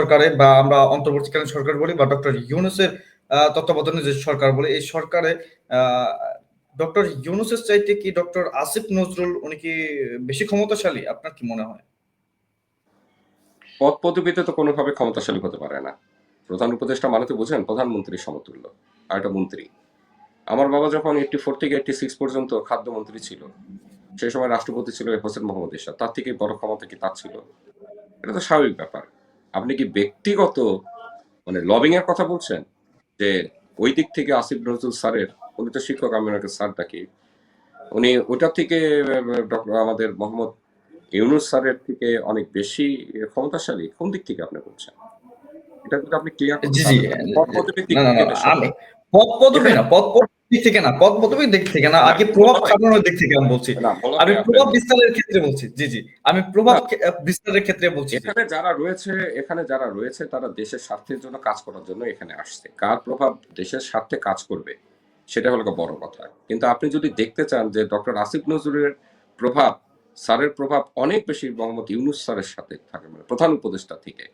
সরকারে বা আমরা অন্তর্বর্তীকালীন সরকার বলি বা ডক্টর ইউনুসের তত্ত্বাবধানে যে সরকার বলে, এই সরকারে ডক্টর ইউনুসের চাইতে কি ডক্টর আসিফ নজরুল উনি কি বেশি ক্ষমতাশালী? আপনার কি মনে হয়? পদ পদবিতে তো কোনোভাবে ক্ষমতাশালী হতে পারে না। প্রধান উপদেষ্টা মানে তো বুঝেন, প্রধানমন্ত্রী সমতুল্য আর একটা মন্ত্রী। আমার বাবা যখন এইটটি ফোর থেকে এইটটি সিক্স পর্যন্ত খাদ্যমন্ত্রী ছিল, সেই সময় রাষ্ট্রপতি ছিল হোসেন মোহাম্মদ এরশাদ। তার থেকে বড় ক্ষমতা কি তার ছিল? এটা তো স্বাভাবিক ব্যাপার। আপনি কি ব্যক্তিগত মানে লবিং এর কথা বলছেন? যে ওই দিক থেকে আসিফ নজরুল স্যারের উনি তো শিক্ষক আমি ওনাকে স্যার ডাকি উনি ওটার থেকে ডক্টর আমাদের মোহাম্মদ ইউনুস স্যারের থেকে অনেক বেশি ক্ষমতাশালী। কোন দিক থেকে আপনি বলছেন? এটা যদি আপনি ক্লিয়ার জি জি। না না না আমি পদ পদবি না পদ দিক থেকে না পদ পদবির দিক থেকে না আগে প্রভাব খাটানোর দিক থেকে আমি বলছি। আমি প্রভাব বিস্তারের ক্ষেত্রে বলছি জি জি। আমি প্রভাব বিস্তারের ক্ষেত্রে বলছি এখানে যারা রয়েছে এখানে যারা রয়েছে তারা দেশের স্বার্থের জন্য কাজ করার জন্য এখানে আসছে। কার প্রভাব দেশের স্বার্থে কাজ করবে সেটা হলো বড় কথা। কিন্তু আপনি যদি দেখতে চান যে ডক্টর আসিফ নজরুলের প্রভাব স্যারের প্রভাব অনেক বেশি মোহাম্মদ ইউনুস স্যারের সাথে থাকে মানে প্রধান উপদেষ্টা থেকে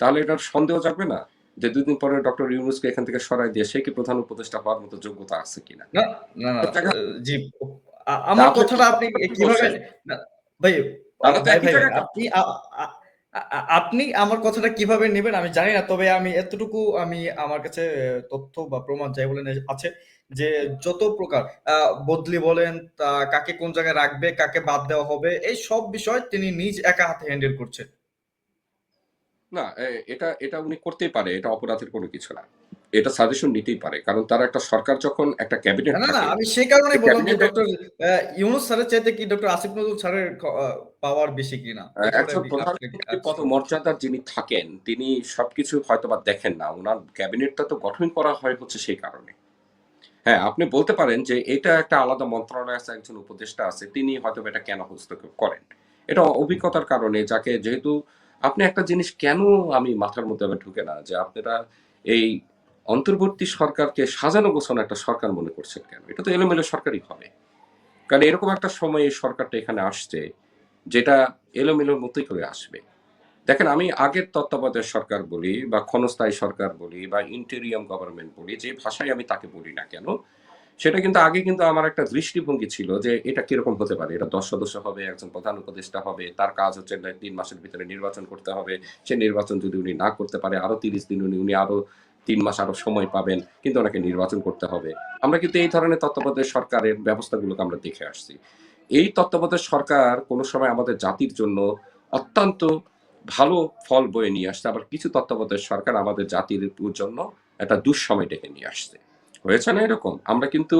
তাহলে এটার সন্দেহ যাবে না? যে দুদিন পরে ডক্টর ইউনুসকে এখান থেকে সরাই দিয়ে সে কি প্রধান উপদেষ্টা হওয়ার মতো যোগ্যতা আছে কিনা? না না জি আমার কথাটা আপনি কীভাবে ভাই আপনি আপনি আমার কথাটা কীভাবে নেবেন আমি জানি না তবে আমি এতটুকু আমি আমার কাছে তথ্য বা প্রমাণ যাই বলেন আছে যে যত প্রকার বদলি বলেন কাকে কোন জায়গায় রাখবে কাকে বাদ দেওয়া হবে এই সব বিষয় তিনি নিজ একা হাতে হ্যান্ডেল করছেন। না এটা এটা উনি করতেই পারে এটা অপরাধের কোনো কিছু না। এটা সাজেশন নিতেই পারে কারণ তার একটা সরকার যখন একটা ক্যাবিনেট না না আমি সেই কারণে বললাম যে ডক্টর ইউনুস স্যারের চাইতে কি ডক্টর আসিফ নজরুল স্যারের পাওয়ার বেশি কিনা একজন প্রধানমন্ত্রী কত মর্যাদার যিনি থাকেন তিনি সবকিছু হয়তো বা দেখেন না ওনার ক্যাবিনেটটা তো গঠন করা হয় হচ্ছে সেই কারণে। হ্যাঁ আপনি বলতে পারেন যে এটা একটা আলাদা মন্ত্রণালয় আছে একজন উপদেষ্টা আছে তিনি হয়তো এটা কেন হস্তক্ষেপ করেন? এটা অভিজ্ঞতার কারণে যাকে যেহেতু আপনি একটা জিনিস কেন আমি মাথার মধ্যে আবার ঢুকে না? যে আপনারা এই অন্তর্বর্তী সরকারকে সাজানো গোছানো একটা সরকার মনে করছেন কেন? এটা তো এলোমেলো সরকারই হবে। কারণ এরকম একটা সময়ে সরকারটা এখানে আসছে, যেটা এলোমেলোর মতোই করে আসবে। দেখেন, আমি আগের তত্ত্বাবধায়ক সরকার বলি বা ক্ষণস্থায়ী সরকার বলি বা ইন্টেরিয়াম গভর্নমেন্ট বলি, যে ভাষায় আমি তাকে বলি না কেন সেটা কিন্তু আগে কিন্তু আমার একটা দৃষ্টিভঙ্গি ছিল যে এটা কীরকম হতে পারে। এটা দশ সদস্য হবে, একজন প্রধান উপদেষ্টা হবে, তার কাজ হচ্ছে তিন মাসের ভিতরে নির্বাচন করতে হবে। সে নির্বাচন যদি উনি না করতে পারে, আরও তিরিশ দিন উনি উনি আরও তিন মাস আরও সময় পাবেন, কিন্তু ওনাকে নির্বাচন করতে হবে। আমরা কিন্তু এই ধরনের তত্ত্বাবধায়ক সরকারের ব্যবস্থাগুলোকে আমরা দেখে আসছি। এই তত্ত্বাবধায়ক সরকার কোনো সময় আমাদের জাতির জন্য অত্যন্ত ভালো ফল বয়ে নিয়ে আসছে। আবার কিছু তত্ত্বাবধায়ক সরকার আমাদের জাতির জন্য একটা দুঃসময় ডেকে নিয়ে আসছে। হয়েছে না এরকম? আমরা কিন্তু